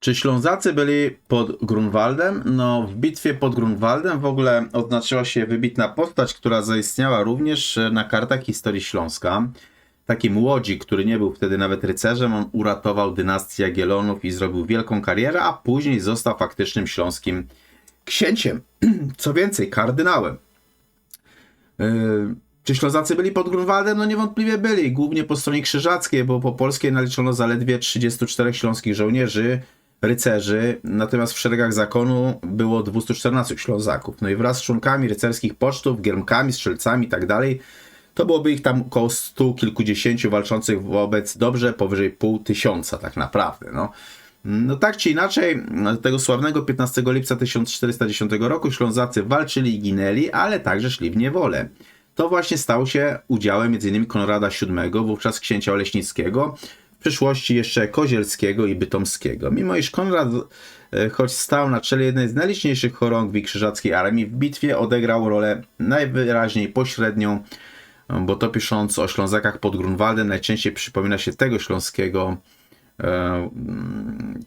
Czy Ślązacy byli pod Grunwaldem? No, w bitwie pod Grunwaldem w ogóle odznaczyła się wybitna postać, która zaistniała również na kartach historii Śląska. Takim Łodzi, który nie był wtedy nawet rycerzem, on uratował dynastię Jagiellonów i zrobił wielką karierę, a później został faktycznym śląskim księciem. Co więcej, kardynałem. Yy, czy Ślązacy byli pod Grunwaldem? No niewątpliwie byli, głównie po stronie krzyżackiej, bo po polskiej naliczono zaledwie 34 śląskich żołnierzy, rycerzy, natomiast w szeregach zakonu było 214 Ślązaków. No i wraz z członkami rycerskich pocztów, giermkami, strzelcami i tak to byłoby ich tam około stu kilkudziesięciu walczących wobec dobrze powyżej pół tysiąca tak naprawdę. No. No tak czy inaczej, tego sławnego 15 lipca 1410 roku Ślązacy walczyli i ginęli, ale także szli w niewolę. To właśnie stało się udziałem m.in. Konrada VII, wówczas księcia Oleśnickiego, w przyszłości jeszcze Kozielskiego i Bytomskiego. Mimo iż Konrad, e, choć stał na czele jednej z najliczniejszych chorągwi krzyżackiej armii, w bitwie odegrał rolę najwyraźniej pośrednią, bo to pisząc o Ślązakach pod Grunwaldem najczęściej przypomina się tego śląskiego e,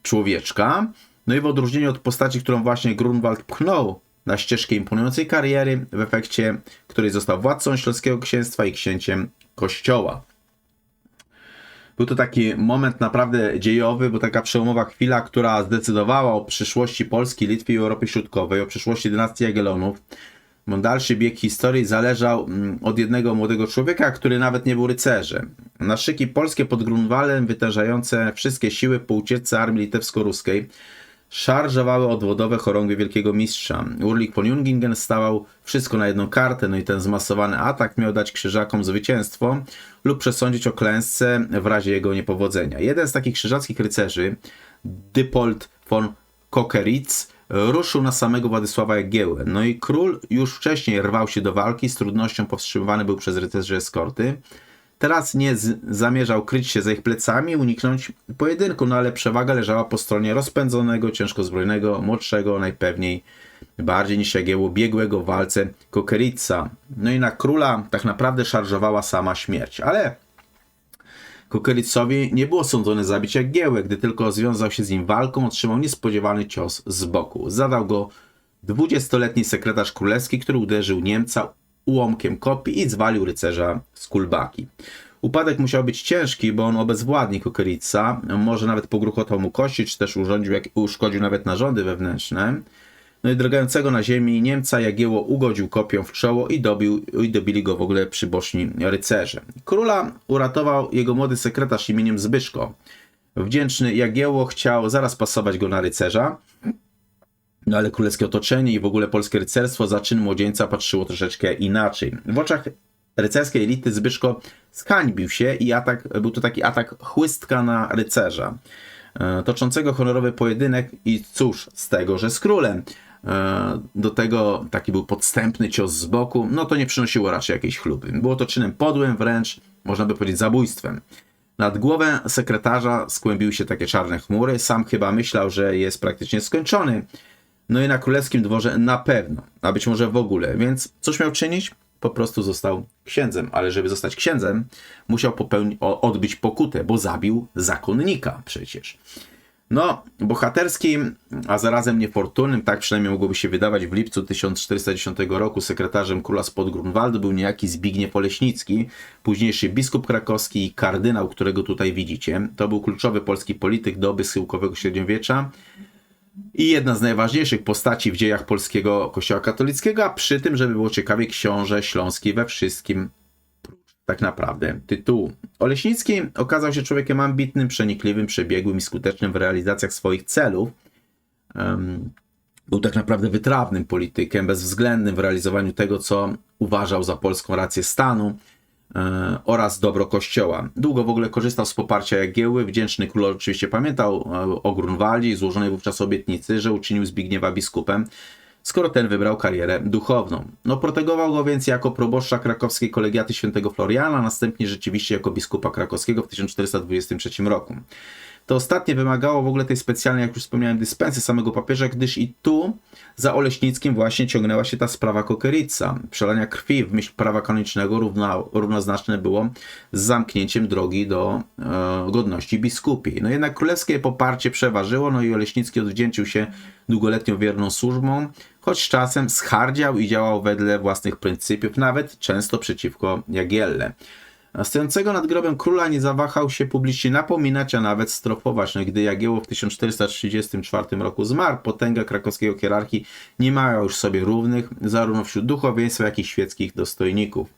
człowieczka. No i w odróżnieniu od postaci, którą właśnie Grunwald pchnął na ścieżkę imponującej kariery, w efekcie której został władcą Śląskiego Księstwa i księciem Kościoła. Był to taki moment naprawdę dziejowy, bo taka przełomowa chwila, która zdecydowała o przyszłości Polski, Litwy i Europy Środkowej, o przyszłości dynastii Jagiellonów. Dalszy bieg historii zależał mm, od jednego młodego człowieka, który nawet nie był rycerzem. Na szyki polskie pod Grunwaldem, wytężające wszystkie siły po ucieczce armii litewsko-ruskiej, szarżowały odwodowe chorągwie wielkiego mistrza. Urlik von Jungingen stawał wszystko na jedną kartę, no i ten zmasowany atak miał dać krzyżakom zwycięstwo lub przesądzić o klęsce w razie jego niepowodzenia. Jeden z takich krzyżackich rycerzy, Dypold von Kokeritz, ruszył na samego Władysława Jagiełę. No i król już wcześniej rwał się do walki, z trudnością powstrzymywany był przez rycerzy eskorty. Teraz nie zamierzał kryć się za ich plecami, uniknąć pojedynku, no ale przewaga leżała po stronie rozpędzonego, ciężkozbrojnego, młodszego, najpewniej bardziej niż Jagiełło, biegłego w walce Kokeritza. No i na króla tak naprawdę szarżowała sama śmierć, ale Kokeritzowi nie było sądzone zabić Jagiełłę, gdy tylko związał się z nim walką, otrzymał niespodziewany cios z boku. Zadał go dwudziestoletni sekretarz królewski, który uderzył Niemca ułomkiem kopii i zwalił rycerza z kulbaki. Upadek musiał być ciężki, bo on obezwładnił Kokeritza, może nawet pogruchotał mu kości, czy też urządził, jak, uszkodził nawet narządy wewnętrzne. No i drgającego na ziemi Niemca Jagiełło ugodził kopią w czoło i, dobił, i dobili go w ogóle przyboszni rycerze. Króla uratował jego młody sekretarz imieniem Zbyszko. Wdzięczny Jagiełło chciał zaraz pasować go na rycerza, no ale królewskie otoczenie i w ogóle polskie rycerstwo za czyn młodzieńca patrzyło troszeczkę inaczej. W oczach rycerskiej elity Zbyszko skańbił się i atak, był to taki atak chłystka na rycerza, e, toczącego honorowy pojedynek i cóż z tego, że z królem. E, do tego taki był podstępny cios z boku, no to nie przynosiło raczej jakiejś chluby. Było to czynem podłym, wręcz można by powiedzieć zabójstwem. Nad głowę sekretarza skłębiły się takie czarne chmury. Sam chyba myślał, że jest praktycznie skończony. No i na królewskim dworze na pewno, a być może w ogóle. Więc cóż miał czynić? Po prostu został księdzem, ale żeby zostać księdzem, musiał popełnić, odbyć pokutę, bo zabił zakonnika przecież. No, bohaterskim, a zarazem niefortunnym, tak przynajmniej mogłoby się wydawać, w lipcu 1410 roku sekretarzem króla spod Grunwaldu był niejaki Zbigniew Oleśnicki, późniejszy biskup krakowski i kardynał, którego tutaj widzicie. To był kluczowy polski polityk doby schyłkowego średniowiecza i jedna z najważniejszych postaci w dziejach polskiego kościoła katolickiego, a przy tym, żeby było ciekawie, książę śląski we wszystkim tak naprawdę tytułu. Oleśnicki okazał się człowiekiem ambitnym, przenikliwym, przebiegłym i skutecznym w realizacjach swoich celów. Um, był tak naprawdę wytrawnym politykiem, bezwzględnym w realizowaniu tego, co uważał za polską rację stanu oraz dobro kościoła. Długo w ogóle korzystał z poparcia Jagiełły. Wdzięczny król oczywiście pamiętał e, o Grunwaldzie i złożonej wówczas obietnicy, że uczynił Zbigniewa biskupem skoro ten wybrał karierę duchowną. No, protegował go więc jako proboszcza krakowskiej kolegiaty świętego Floriana, następnie rzeczywiście jako biskupa krakowskiego w 1423 roku. To ostatnie wymagało w ogóle tej specjalnej, jak już wspomniałem, dyspensy samego papieża, gdyż i tu za Oleśnickim właśnie ciągnęła się ta sprawa Kokerica. Przelania krwi w myśl prawa kanonicznego równa, równoznaczne było z zamknięciem drogi do e, godności biskupiej. No jednak królewskie poparcie przeważyło, no i Oleśnicki odwdzięczył się długoletnią wierną służbą, choć czasem schardział i działał wedle własnych pryncypiów, nawet często przeciwko Jagielle. Stojącego nad grobem króla nie zawahał się publicznie napominać, a nawet strofować. No, gdy Jagiełło w 1434 roku zmarł, potęga krakowskiego hierarchii nie miała już sobie równych, zarówno wśród duchowieństwa, jak i świeckich dostojników.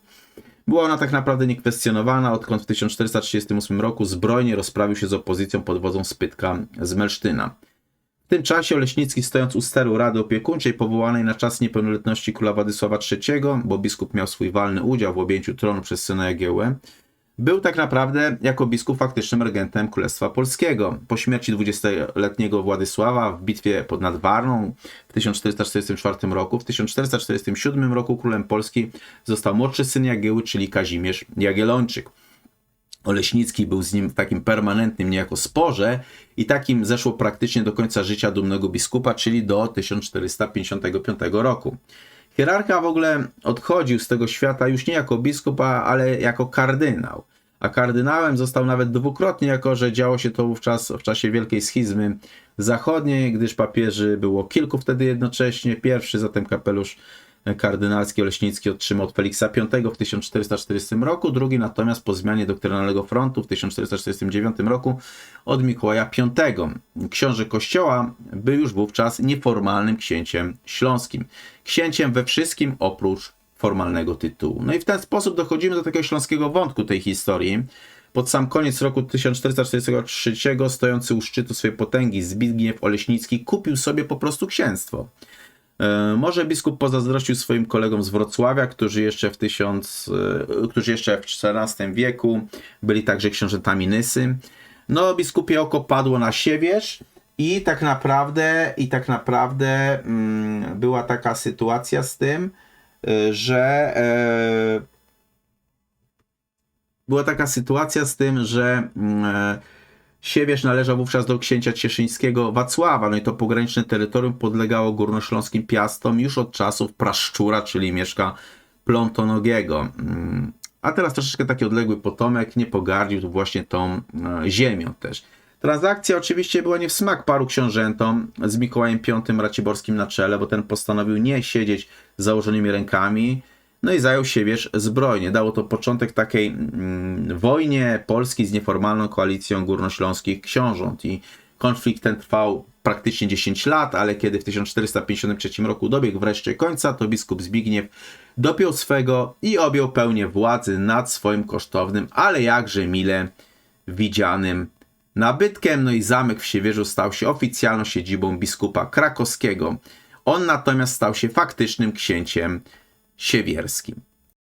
Była ona tak naprawdę niekwestionowana, odkąd w 1438 roku zbrojnie rozprawił się z opozycją pod wodzą Spytka z Melsztyna. W tym czasie Oleśnicki, stojąc u steru Rady Opiekuńczej powołanej na czas niepełnoletności króla Władysława III, bo biskup miał swój walny udział w objęciu tronu przez syna Jagiełłę, był tak naprawdę jako biskup faktycznym regentem Królestwa Polskiego. Po śmierci 20-letniego Władysława w bitwie pod Nadwarną w 1444 roku, w 1447 roku królem Polski został młodszy syn Jagieły, czyli Kazimierz Jagiellończyk. Oleśnicki był z nim w takim permanentnym niejako sporze i takim zeszło praktycznie do końca życia dumnego biskupa, czyli do 1455 roku. Hierarcha w ogóle odchodził z tego świata już nie jako biskup, ale jako kardynał. A kardynałem został nawet dwukrotnie, jako że działo się to wówczas w czasie Wielkiej Schizmy Zachodniej, gdyż papieży było kilku wtedy jednocześnie. Pierwszy zatem kapelusz kardynalski Oleśnicki otrzymał od Feliksa V w 1440 roku, drugi natomiast po zmianie doktrynalnego frontu w 1449 roku od Mikołaja V. Książę Kościoła był już wówczas nieformalnym księciem śląskim. Księciem we wszystkim oprócz formalnego tytułu. No i w ten sposób dochodzimy do takiego śląskiego wątku tej historii. Pod sam koniec roku 1443 stojący u szczytu swojej potęgi Zbigniew Oleśnicki kupił sobie po prostu księstwo. E, Może biskup pozazdrościł swoim kolegom z Wrocławia, którzy jeszcze w, e, którzy jeszcze w XIV wieku byli także książętami Nysy. No, biskupie oko padło na siewierz i tak naprawdę, i tak naprawdę mm, była taka sytuacja z tym, e, że e, była taka sytuacja z tym, że mm, e, Siewierz należał wówczas do księcia cieszyńskiego Wacława, no i to pograniczne terytorium podlegało górnośląskim piastom już od czasów Praszczura, czyli mieszka Plątonogiego. Mm, A teraz troszeczkę taki odległy potomek nie pogardził właśnie tą e, ziemią też. Transakcja oczywiście była nie w smak paru książętom z Mikołajem V Raciborskim na czele, bo ten postanowił nie siedzieć z założonymi rękami, no i zajął się, wiesz, zbrojnie. Dało to początek takiej mm, wojnie Polski z nieformalną koalicją górnośląskich książąt. I konflikt ten trwał praktycznie 10 lat, ale kiedy w 1453 roku dobiegł wreszcie końca, to biskup Zbigniew dopiął swego i objął pełnię władzy nad swoim kosztownym, ale jakże mile widzianym nabytkiem. No i zamek w Siewierzu stał się oficjalną siedzibą biskupa krakowskiego. On natomiast stał się faktycznym księciem siewierskim.